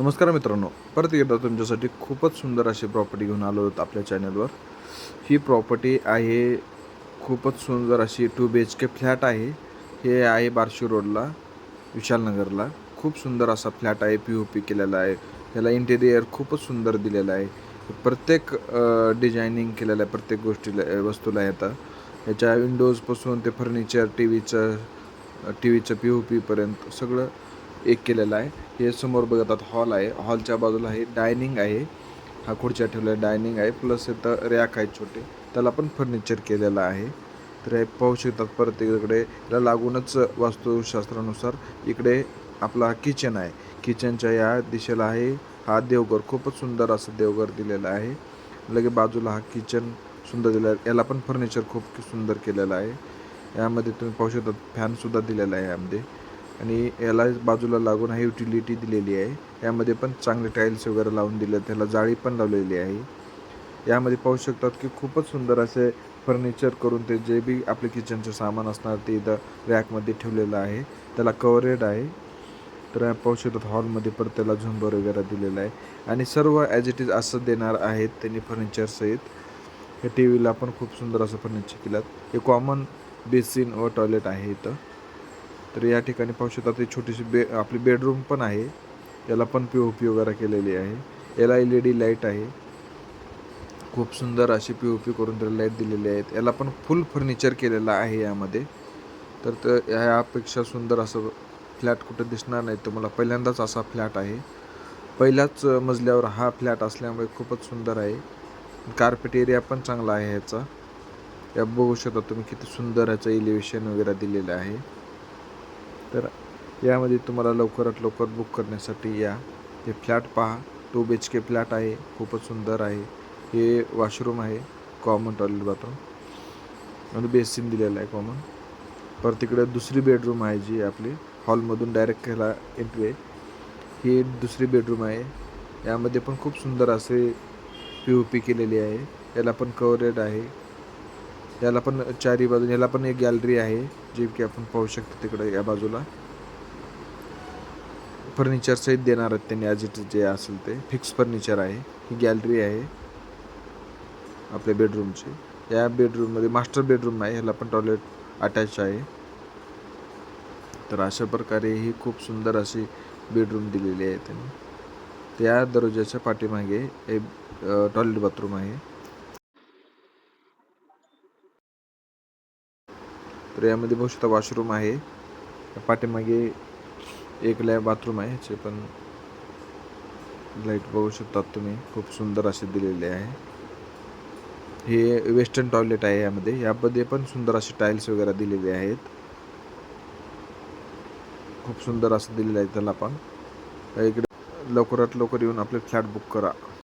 नमस्कार मित्रांनो. परत एकदा तुमच्यासाठी खूपच सुंदर अशी प्रॉपर्टी घेऊन आलो आहोत आपल्या चॅनलवर ही प्रॉपर्टी आहे खूपच सुंदर अशी two B H K flat आहे. हे आहे बार्शी रोडला विशालनगरला खूप सुंदर असा फ्लॅट आहे पी ओ पी केलेला आहे. त्याला इंटेरियर खूपच सुंदर दिलेलं आहे. प्रत्येक डिझायनिंग केलेलं आहे प्रत्येक गोष्टीला वस्तूला येतं. याच्या विंडोजपासून ते फर्निचर टी व्हीचं टी व्हीचं पी ओ पीपर्यंत सगळं एक केलेला आहे. हे समोर बघतात हॉल आहे. हॉलच्या बाजूला हे डायनिंग आहे. हा खुर्च्या ठेवलेला डायनिंग आहे. प्लस इथं रॅक आहेत छोटे. त्याला पण फर्निचर केलेलं आहे. तर हे पाहू शकतात परत इकडे. याला लागूनच वास्तुशास्त्रानुसार इकडे आपला किचन आहे. किचनच्या या दिशेला आहे. हा देवघर. खूपच सुंदर असं देवघर दिलेलं आहे. लगे बाजूला हा किचन सुंदर दिला आहे. याला पण फर्निचर खूप सुंदर केलेलं आहे. यामध्ये तुम्ही पाहू शकता फॅनसुद्धा दिलेला आहे यामध्ये. आणि याला बाजूला लागून हा युटिलिटी दिलेली आहे. यामध्ये पण चांगले टाईल्स वगैरे लावून दिले त्याला जाळी पण लावलेली आहे. यामध्ये पाहू शकतात की खूपच सुंदर असे फर्निचर करून ते जे बी आपले किचनचं सामान असणार ते इथं रॅकमध्ये ठेवलेलं आहे. त्याला कवरेड आहे. तर पाहू शकतात हॉलमध्ये परत त्याला झुंबर वगैरे दिलेलं आहे. आणि सर्व ॲज इट इज असं देणार आहेत त्यांनी फर्निचरसहित हे टी व्हीला पण खूप सुंदर असं फर्निचर केलं हे कॉमन बेसिन व टॉयलेट आहे इथं. तर या ठिकाणी पाहू शकता ते छोटीशी बे आपली बेडरूम पण आहे. याला पण पी ओ पी वगैरे केलेली आहे. याला एल ई डी लाइट आहे. खूप सुंदर अशी पी ओ पी करून त्याला लाइट दिलेली आहेत. याला पण फुल फर्निचर केलेलं आहे यामध्ये. तर त यापेक्षा सुंदर असं फ्लॅट कुठं दिसणार नाही तुम्हाला पहिल्यांदाच असा फ्लॅट आहे. पहिल्याच मजल्यावर हा फ्लॅट असल्यामुळे खूपच सुंदर आहे. कार्पेट एरिया पण चांगला आहे ह्याचा. या बघू शकता तुम्ही किती सुंदर ह्याचं इलिव्हेशन वगैरे दिलेलं आहे. तर यामध्ये तुम्हाला लवकरात लवकर बुक करण्यासाठी या. हे फ्लॅट पहा. Two B H K flat आहे. खूपच सुंदर आहे. हे वॉशरूम आहे. कॉमन टॉयलेट बाथरूम आणि बेसिन दिलेलं आहे कॉमन परत तिकडे दुसरी बेडरूम आहे जी आपली. हॉलमधून डायरेक्ट ह्याला एंट्री आहे. ही दुसरी बेडरूम आहे. यामध्ये पण खूप सुंदर असे पी ओ पी केलेली आहे. याला पण कवरेड आहे. याला पण चारी बाजू याला पण एक गॅलरी आहे जी की आपण पाहू शकतो तिकडे या बाजूला. फर्निचर सहित देणार आहेत त्यांनी ॲज इट जे असेल ते. फिक्स फर्निचर आहे ही गॅलरी आहे आपल्या बेडरूमची या बेडरूममध्ये मास्टर बेडरूम आहे ह्याला पण टॉयलेट अटॅच आहे. तर अशा प्रकारे ही खूप सुंदर अशी बेडरूम दिलेली आहे त्यांनी. त्या दरवाजाच्या पाठीमागे एक टॉयलेट बाथरूम आहे. तर यामध्ये बघू वॉशरूम आहे. पाठीमागे एक लॅब बाथरूम आहे ह्याचे पण लाइट बघू शकतात तुम्ही. खूप सुंदर असे दिलेले आहे. हे वेस्टर्न टॉयलेट आहे यामध्ये. यामध्ये पण सुंदर असे टाईल्स वगैरे दिलेले आहेत. खूप सुंदर असं दिलेलं आहे त्याला पण. इकडे लवकरात लवकर येऊन आपले फ्लॅट बुक करा.